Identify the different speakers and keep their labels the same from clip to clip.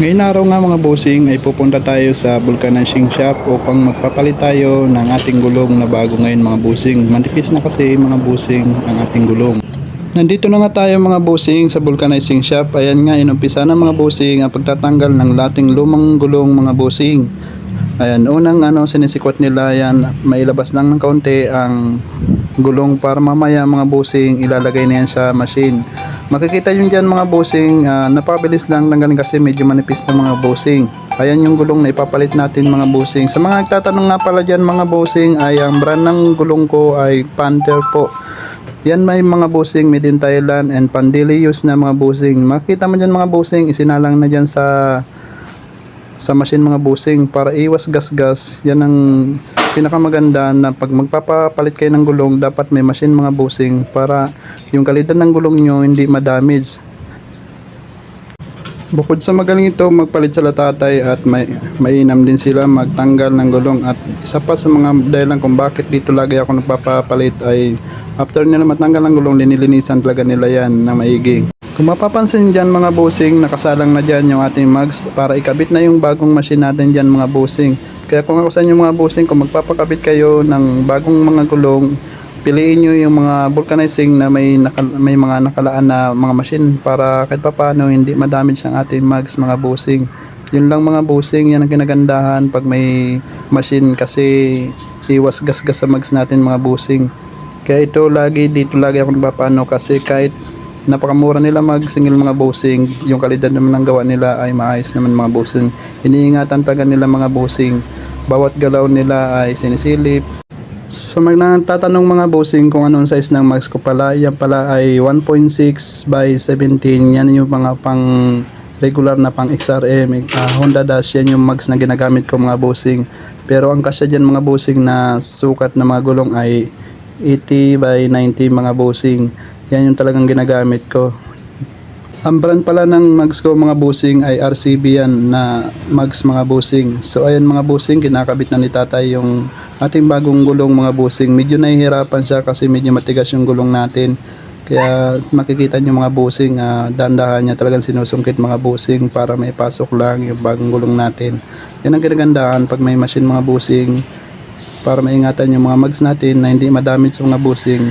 Speaker 1: Ngayon araw nga mga bossing ay pupunta tayo sa vulcanizing shop upang magpapalit tayo ng ating gulong na bago ngayon mga bossing. Manipis na kasi mga bossing ang ating gulong. Nandito na nga tayo mga bossing sa vulcanizing shop. Ayan nga, inumpisa na mga bossing ang pagtatanggal ng lating lumang gulong mga bossing. Ayan, unang ano, sinisikwat nila yan, mailabas lang ng kaunti ang gulong para mamaya mga bossing ilalagay na yan sa machine. Makikita yun dyan mga bossing, ah, napakabilis lang ng ganun kasi medyo manipis na mga bossing. Ayan yung gulong na ipapalit natin mga bossing. Sa mga nagtatanong nga pala dyan mga bossing ay ang brand ng gulong ko ay Panther po. Yan may mga bossing made in Thailand and pandili use na mga bossing. Makita mo dyan mga bossing, isinalang na dyan sa sa machine mga bossing para iwas gas-gas. Yan ang pinakamaganda na pag magpapapalit kayo ng gulong, dapat may machine mga bossing para yung kalidad ng gulong nyo hindi ma-damage. Bukod sa magaling ito magpalit sila tatay at may, mainam din sila magtanggal ng gulong at isa pa sa mga dahilan kung bakit dito lagi ako nagpapapalit ay after nila matanggal ng gulong linilinisan talaga nila yan ng maigi. Kung mapapansin dyan mga bossing, nakasalang na dyan yung ating mags para ikabit na yung bagong machine natin dyan mga bossing. Kaya kung ako sa inyo mga bossing, kung magpapakabit kayo ng bagong mga gulong, piliin nyo yung mga vulcanizing na may, naka- may mga nakalaan na mga machine para kahit papaano hindi madamage ang ating mags mga bossing. Yun lang mga bossing, yan ang kinagandahan pag may machine kasi iwas gas-gas sa mags natin mga bossing. Kaya ito lagi dito lagi ako nagpapaano kasi kahit napakamura nila magsingil mga bossing. Yung kalidad naman ng gawa nila ay maayos naman mga bossing. Iniingatan talaga nila mga bossing. Bawat galaw nila ay sinisilip. Sa mga nagtatanong mga bossing kung anong size ng mags ko pala. Yan pala ay 1.6 by 17 yan yung mga pang regular na pang XRM ah, Honda Dash yan yung mags na ginagamit ko mga bossing. Pero ang kasya dyan mga bossing na sukat na mga gulong ay 80 by 90 mga bossing yan yung talagang ginagamit ko. Ang brand pala ng mags ko mga bossing ay RCB yan na mags mga bossing so ayan mga bossing kinakabit na ni tatay yung ating bagong gulong mga bossing medyo nahihirapan siya kasi medyo matigas yung gulong natin. Kaya makikita nyo mga bossing uh, dandahan niya talagang sinusungkit mga bossing para may pasok lang yung bagong gulong natin. Yan ang kinagandahan pag may machine mga bossing para maingatan yung mga mags natin na hindi madamage sa mga bossing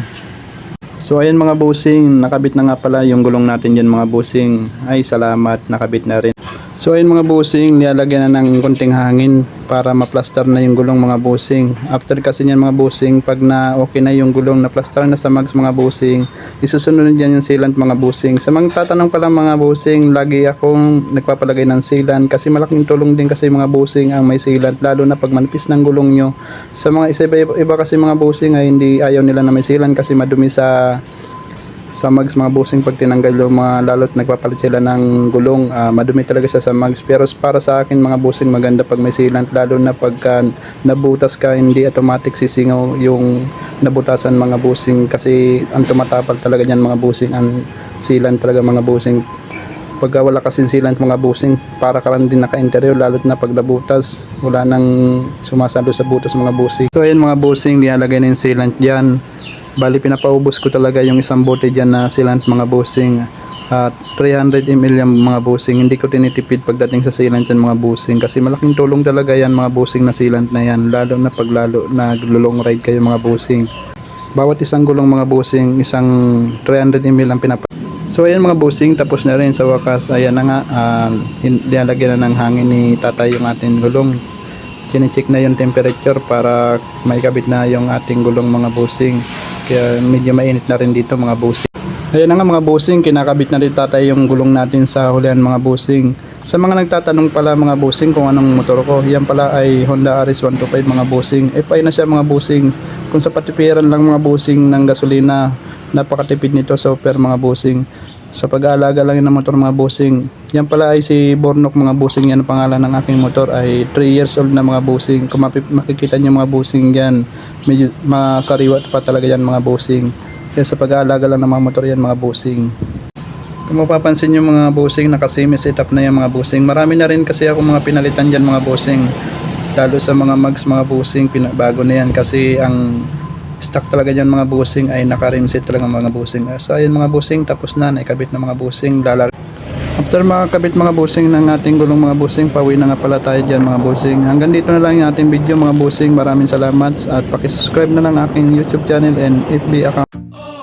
Speaker 1: So ayan mga bossing, nakabit na nga pala yung gulong natin dyan mga bossing. Ay salamat, nakabit na rin. So ayun mga bossing, nilalagyan na ng konting hangin para ma-plaster na yung gulong mga bossing. After kasi niyan mga bossing, pag na okay na yung gulong na plaster na sa mags mga bossing, isusunod dyan yung sealant mga bossing. Sa mga tatanong pala mga bossing, lagi akong nagpapalagay ng sealant kasi malaking tulong din kasi mga bossing ang may sealant lalo na pag manipis ng gulong nyo. Sa mga isa iba, iba kasi mga bossing ay hindi ayaw nila na may sealant kasi madumi sa sa mags mga bossing pag tinanggal yung mga lalot nagpapalit sila ng gulong. Ah, madumi talaga siya sa mags pero para sa akin mga bossing maganda pag may sealant lalo na pagka nabutas ka hindi automatic sisingaw yung nabutasan mga bossing kasi ang tumatapal talaga niyan mga bossing ang sealant talaga mga bossing pagka wala kasing sealant mga busing para ka lang din naka-interior lalo't na pag nabutas. Wala nang sumasalo sa butas mga busing. So ayan mga busing nilalagay na yung sealant dyan bali pinapaubos ko talaga yung isang bote dyan na sealant mga busing at 300 ml yung mga busing hindi ko tinitipid pagdating sa sealant yan mga busing kasi malaking tulong talaga yan mga busing na sealant na yan lalo na pag lalo na long ride kayo mga busing bawat isang gulong mga busing isang 300 ml ang pinapa So ayan mga bossing, tapos na rin sa wakas. Ayan na nga, uh, nilalagyan na ng hangin ni tatay yung ating gulong. Chinecheck na yung temperature para maikabit na yung ating gulong mga bossing. Kaya medyo mainit na rin dito mga bossing. Ayan na nga mga bossing, kinakabit na rin tatay yung gulong natin sa hulihan mga bossing. Sa mga nagtatanong pala mga bossing kung anong motor ko, yan pala ay Honda RS125 mga bossing. FI na siya mga bossing. Kung sa patipiran lang mga bossing ng gasolina, napakatipid nito sa super mga bossing sa pag-aalaga lang ng motor mga bossing yan pala ay si Bornok mga bossing yan. Ang pangalan ng aking motor ay 3 years old na mga bossing kung makikita nyo mga bossing yan medyo masariwa pa talaga yan mga bossing kaya sa pag-aalaga lang ng mga motor yan mga bossing kung mapapansin nyo mga bossing nakasemi setup na yan mga bossing marami na rin kasi ako mga pinalitan dyan mga bossing lalo sa mga mags mga bossing bago na yan. Kasi ang stock talaga dyan mga busing ay naka-rim set talaga mga busing. Ah, So ayun mga busing tapos na naikabit na mga busing lalar. After makakabit mga busing ng ating gulong mga busing, pauwi na nga pala tayo dyan mga busing. Hanggang dito na lang yung ating video mga busing. Maraming salamat at pakisubscribe na lang aking YouTube channel and FB account.